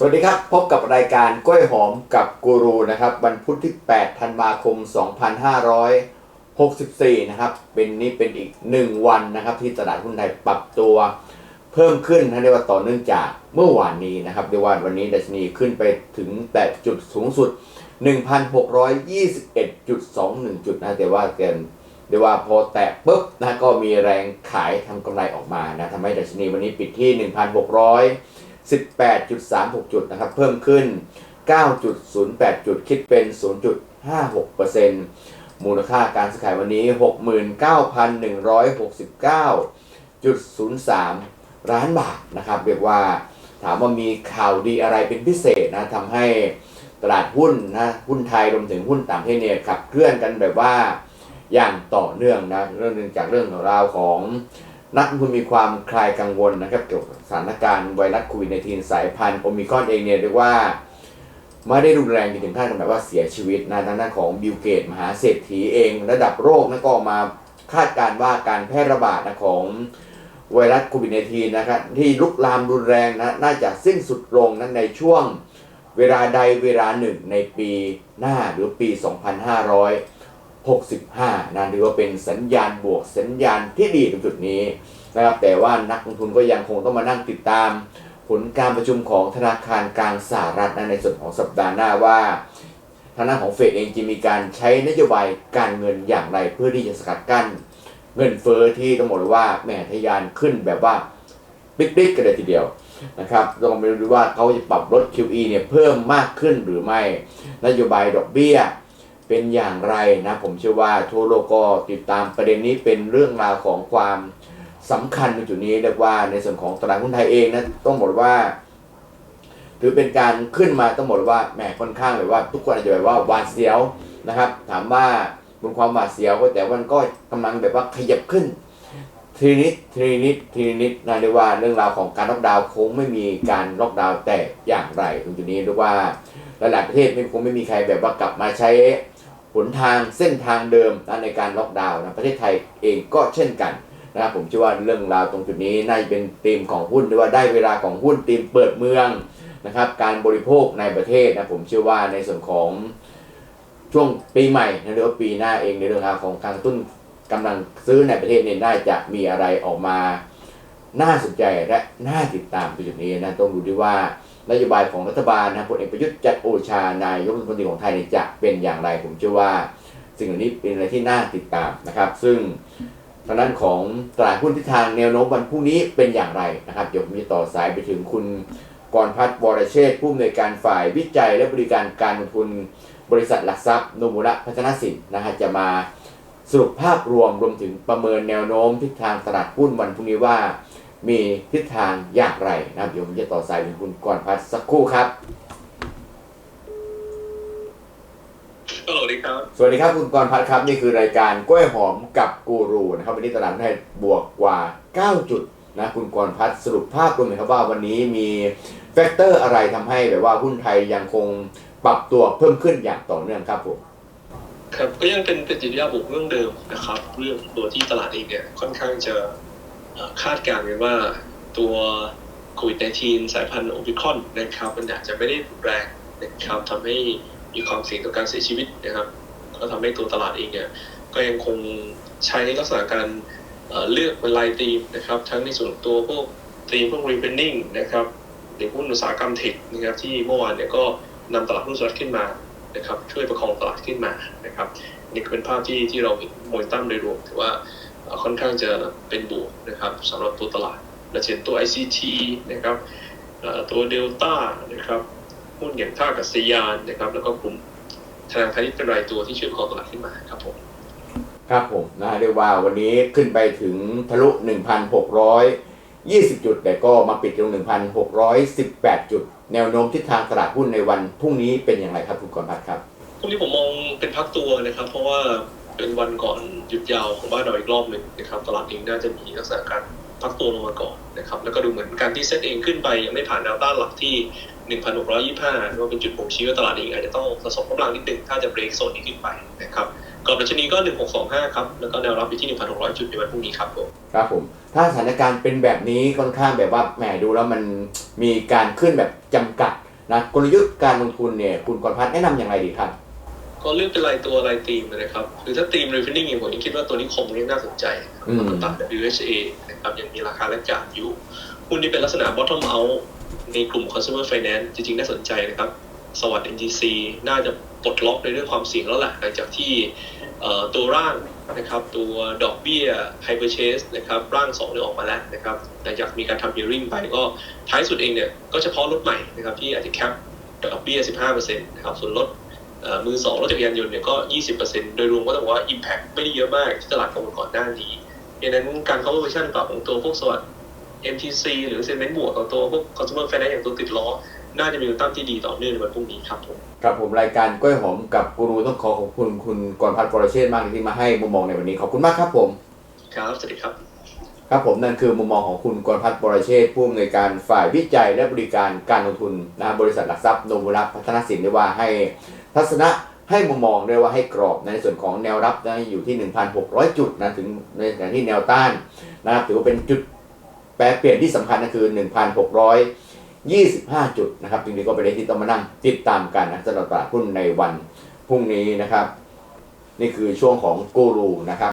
สวัสดีครับ พบกับรายการกล้วยหอมกับกูรูนะครับ วันพุธที่ 8 ธันวาคม 2564 นะครับ เป็นนี้เป็นอีก 1 วันนะครับ ที่ตลาดหุ้นไทยปรับตัว เพิ่มขึ้นนะเรียกว่าต่อเนื่องจากเมื่อวานนี้นะครับเรียกว่าวันนี้ดัชนีขึ้นไปถึงแต่จุดสูงสุด 1,621.21 จุดนะแต่ว่าเกินเรียกว่าพอแตะปุ๊บนะก็มีแรงขายทำกำไรออกมานะทำให้ดัชนีวันนี้ปิดที่ 1,600 18.36 จุดนะครับ เพิ่มขึ้น 9.08 จุดคิดเป็น 0.56%มูลค่าการซื้อขายวันนี้ 69,169.03 ล้านบาทนะครับ เรียกว่าถามว่ามีข่าวดีอะไรเป็นพิเศษนะทำให้ตลาดหุ้นนะหุ้นไทยรวมถึงหุ้นต่างประเทศเนี่ยขับเคลื่อนกันแบบว่าอย่างต่อเนื่องนะเรื่องหนึงจากเรื่องราวของ นักลงทุนมีความคลายกังวลนะครับเกี่ยวกับสถานการณ์ไวรัสโควิด -19 สายพันธุ์โอมิคอนเองเนี่ยเรียกว่าไม่ได้รุนแรงจนถึงขั้นแบบว่าเสียชีวิตนะทางด้านของบิลเกตมหาเศรษฐีเอง ระดับโรคนะก็ออกมาคาดการณ์ว่าการแพร่ระบาดนะของไวรัสโควิด -19 นะครับที่ลุกลามรุนแรงนะน่าจะสิ้นสุดลงนั้นในช่วงเวลาใดเวลาหนึ่งในปีหน้าหรือปี 2565นะถือว่าเป็นสัญญาณบวกสัญญาณที่ดีตรงจุดนี้นะครับแต่ว่านักลงทุนก็ยังคงต้องมานั่งติดตาม ผลการประชุมของธนาคารกลางสหรัฐนะในส่วนของสัปดาห์หน้าว่าทางด้านของเฟดเองจะมีการใช้นโยบายการเงินอย่างไรเพื่อที่จะสกัดกั้น เงินเฟอ้อที่ต้องบอกเลยว่าแหมทะยานขึ้นแบบว่าปิ๊กๆกันเลยทีเดียวนะครับลองไปดูว่าเขาจะปรับลด QE เนี่ยเพิ่มมากขึ้นหรือไม่นโยบายดอกเบี้ย เป็นอย่างไรนะผมเชื่อว่าทั่วโลกก็ติดตามประเด็นนี้เป็นเรื่องราวของความสำคัญในจุดนี้เรียกว่าในส่วนของตลาดหุ้นไทยเองนะต้องบอกว่า ถือเป็นการขึ้นมาต้องบอกว่าแหมค่อนข้างแบบว่า ทุกคนอาจจะแบบว่าหวาดเสียวนะครับ ถามว่าบนความหวาดเสียวก็แต่มันก็กำลังแบบว่าขยับขึ้นทีนิดทีนิดทีนิดนะเรียกว่าเรื่องราวของการล็อกดาวน์คงไม่มีการล็อกดาวน์แต่อย่างไรตรงจุดนี้เรียกว่าหลายๆประเทศไม่คงไม่มีใครแบบว่ากลับมาใช้ หนทางเส้นทางเดิมในการล็อกดาวน์นะประเทศไทยเองก็เช่นกันนะครับผมเชื่อว่าเรื่องราวตรงจุดนี้น่าจะเป็นธีมของหุ้นหรือว่าได้เวลาของหุ้นธีมเปิดเมืองนะครับการบริโภคในประเทศนะผมเชื่อว่าในส่วนของช่วงปีใหม่นะหรือว่าปีหน้าเองในเรื่องราวของการตุ้นกำลังซื้อในประเทศเนี่ยน่าจะมีอะไรออกมา น่าสนใจและน่าติดตามตรงจุดนี้นะต้องดูด้วยว่านโยบายของรัฐบาลนะพลเอกประยุทธ์จันโอชานายกรัฐมนตรีของไทยจะเป็นอย่างไรผมเชื่อว่า สิ่งเหล่านี้เป็นอะไรที่น่าติดตามนะครับ ซึ่งทางด้านของตลาดหุ้นทิศทางแนวโน้มวันพรุ่งนี้เป็นอย่างไรนะครับเดี๋ยวมจะต่อสายไปถึงคุณกรพัฒน์วรเชษฐ์ผู้อำนวยการฝ่ายวิจัยและบริการการลงทุนบริษัทหลักทรัพย์โนมุระพัฒนสินนะฮะจะมาสรุปภาพรวมรวมถึงประเมินแนวโน้มทิศทางตลาดหุ้นวันพรุ่งนี้ว่า มีทิศทางอย่างไรนะครับเดี๋ยวผมจะต่อสายไปถึงคุณกรพัฒน์สักครู่ครับสวัสดีครับ สวัสดีครับคุณกรพัฒน์ครับ นี่คือรายการกล้วยหอมกับกูรูนะครับวันนี้ตลาดหุ้นไทยบวกกว่า 9 จุดนะคุณกรพัฒน์สรุปภาพรวมหน่อยครับว่าวันนี้มีแฟกเตอร์อะไรทำให้แบบว่าหุ้นไทยยังคงปรับตัวเพิ่มขึ้นอย่างต่อเนื่องครับผมครับก็ยังเป็นเป็นจิตวิทยาบวกเรื่องเดิมนะครับ เรื่องตัวที่ตลาดเองเนี่ยค่อนข้างจะเอ่อ คาดการณ์กันว่าตัวโควิด -19 สายพันธุ์โอมิครอนนะครับมันอาจจะไม่ได้รุนแรงนะครับทำให้มีความเสี่ยงต่อการเสียชีวิตนะครับ ก็ทำให้ตัวตลาดเองเนี่ยก็ยังคงใช้ลักษณะการเอ่อเลือกเป็นรายธีมนะครับ ทั้งในส่วนของตัวพวกธีมพวกรีเ e นนิ่งนะครับหรือหุ้นอุตสาหกรรมเทคนะครับที่เมื่อวานเนี่ยก็นำตลาดหุ้นสหรัฐขึ้นมานะครับช่วยประคองตลาดขึ้นมานะครับนี่ก็เป็นภาพที่ที่เราเห็นโมเมนตัมโดยรวมถือว่า ค่อนข้างจะเป็นบวกนะครับสำหรับตัวตลาดและเช่นตัว ICT นะครับเอ่อตัวเดลต้านะครับหุ้นอย่างท่ากัศยานนะครับ แล้วก็กลุ่มธนาคารที่เป็นรายตัวที่ช่วยประคองตลาดขึ้นมาครับผมครับผมนะเรียกว่าวันนี้ขึ้นไปถึงทะลุ 1,620 จุด แต่ก็มาปิดตรง1,618 จุด แนวโน้มทิศทางตลาดหุ้นในวันพรุ่งนี้เป็นอย่างไรครับคุณกรพัฒน์ครับพรุ่งนี้ผมมองเป็นพักตัวนะครับ เพราะว่า เป็นวันก่อนหยุดยาวของบ้านเราอีกรอบหนึ่งนะครับตลาดเองน่าจะมีลักษณะการพักตัวลงมาก่อนนะครับแล้วก็ดูเหมือนการที่เซตเองขึ้นไปยังไม่ผ่านแนวต้านหลักที่ 1,625ว่าเป็นจุดบ่งชี้ว่าตลาดเองอาจจะต้องสะสมกำลังนิดหนึ่งถ้าจะเบรกโซนนี้ขึ้นไปนะครับกรอบดัชนีก็ 1625 ครับ แล้วก็แนวรับอยู่ที่ 1,600 จุดในวันพรุ่งนี้ครับผม ครับผม ถ้าสถานการณ์เป็นแบบนี้ค่อนข้างแบบว่าแหมดูแล้วมันมีการขึ้นแบบจำกัดนะกลยุทธ์การลงทุนเนี่ยคุณกรพัฒน์แนะนำอย่างไรดีครับ ก็เลือกเป็นรายตัวรายทีมนะครับคือถ้าทีม refining เองผมยังคิดว่าตัวนี้คงยังน่าสนใจอืมตัด WHA นะครับยังมีราคาและกาดอยู่หุ้นที่เป็นลักษณะ bottom out ในกลุ่ม consumer finance จริงๆ น่าสนใจนะครับ สวัสด์ NGC น่าจะปลดล็อกในเรื่องความเสี่ยงแล้วแหละหลังจากที่เอ่อตัวร่างนะครับตัวดอกเบี้ย high purchase นะครับร่างสองเนี่ยออกมาแล้วนะครับหลังจากมีการทำ hearing ไปก็ท้ายสุดเองเนี่ยก็เฉพาะรถใหม่นะครับที่อาจจะแคปดอกเบี้ย 15%นะครับส่วนรถเอ่อ มือสองรถจักรยานยนต์เนี่ยก็ 20%โดยรวมก็ต้องบอกว่า impact ไม่ได้เยอะมากที่ตลาดกังวลก่อนหน้านี้ดังนั้นการ conversion ปรับของตัวพวกสวัสด์ MTC หรือ sentiment บวกของตัวพวก consumer finance อย่างตัวติดล้อ น่าจะมีแนวต้านที่ดีต่อเนื่องในวันพรุ่งนี้ครับผมครับผมรายการกล้วยหอมกับกูรูต้องขอขอบคุณคุณกรพัฒน์ปรเชษฐ์มากที่มาให้มุมมองในวันนี้ขอบคุณมากครับผมครับสวัสดีครับ ครับผมนั่นคือมุมมองของคุณกรพัฒน์ปรเชษฐ์ผู้อำนวยการฝ่ายวิจัยและบริการการลงทุนนะบริษัทหลักทรัพย์โนมุระพัฒนสินได้ว่าให้ ทัศนะให้มุมมองด้วยว่าให้กรอบในส่วนของแนวรับนะอยู่ที่ 1,600 จุดนะถึงในขณะที่แนวต้านนะครับถือว่าเป็นจุดแปรเปลี่ยนที่สำคัญก็คือ 1,625 จุดนะครับจริงๆก็เป็นเรื่องที่ต้องมานั่งติดตามกันนะสำหรับตลาดหุ้นในวันพรุ่งนี้นะครับ นี่คือช่วงของกูรูนะครับ